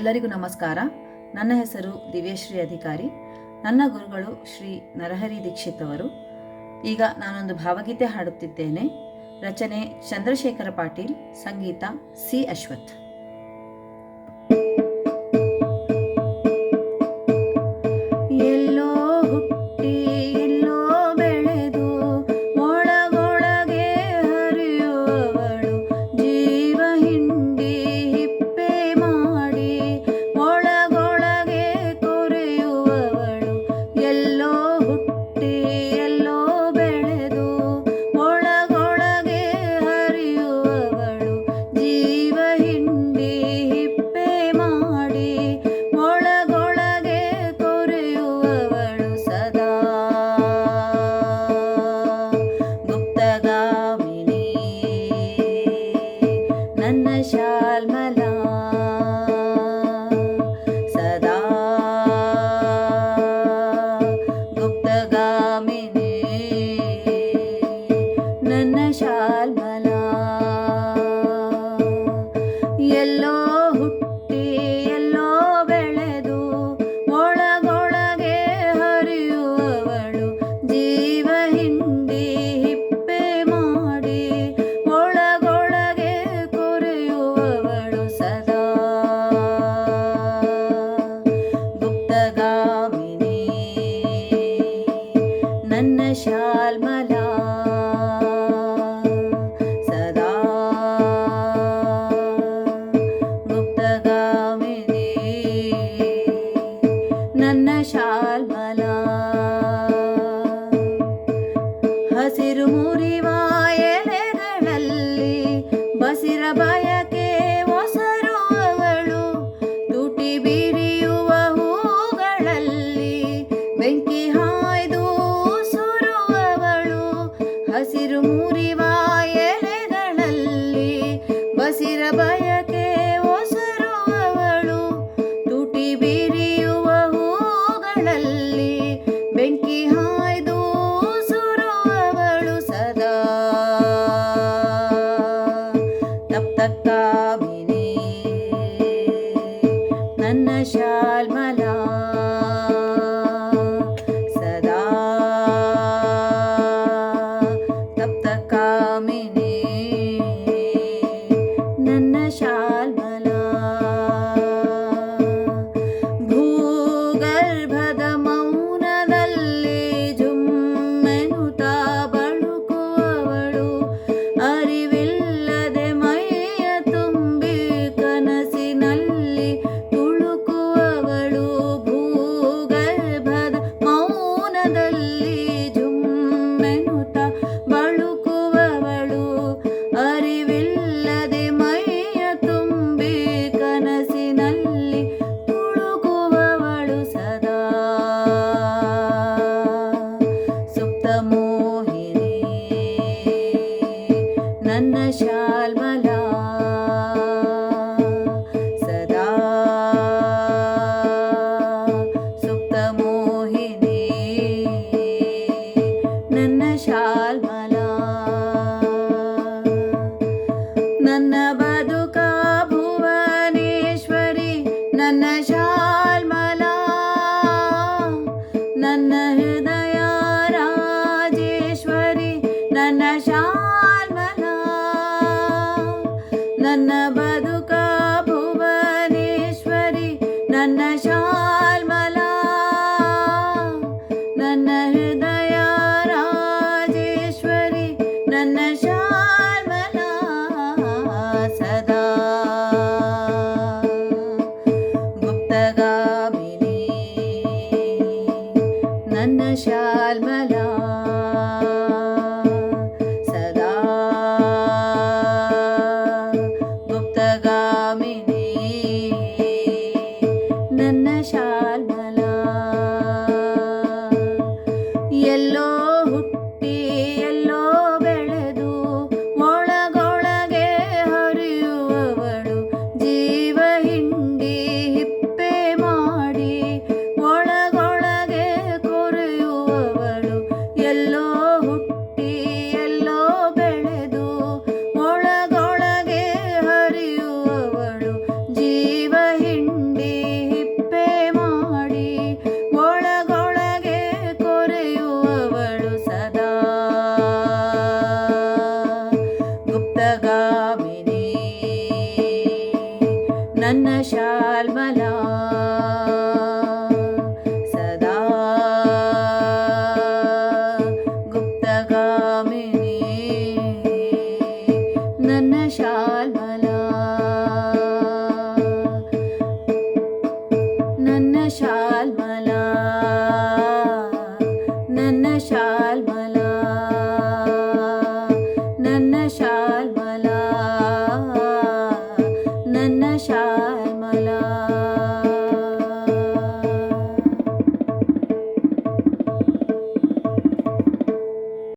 ಎಲ್ಲರಿಗೂ ನಮಸ್ಕಾರ. ನನ್ನ ಹೆಸರು ದಿವ್ಯಶ್ರೀ ಅಧಿಕಾರಿ. ನನ್ನ ಗುರುಗಳು ಶ್ರೀ ನರಹರಿ ದೀಕ್ಷಿತ್ ಅವರು. ಈಗ ನಾನೊಂದು ಭಾವಗೀತೆ ಹಾಡುತ್ತಿದ್ದೇನೆ. ರಚನೆ ಚಂದ್ರಶೇಖರ ಪಾಟೀಲ್, ಸಂಗೀತ C Ashwath. baby. I never. Yellow.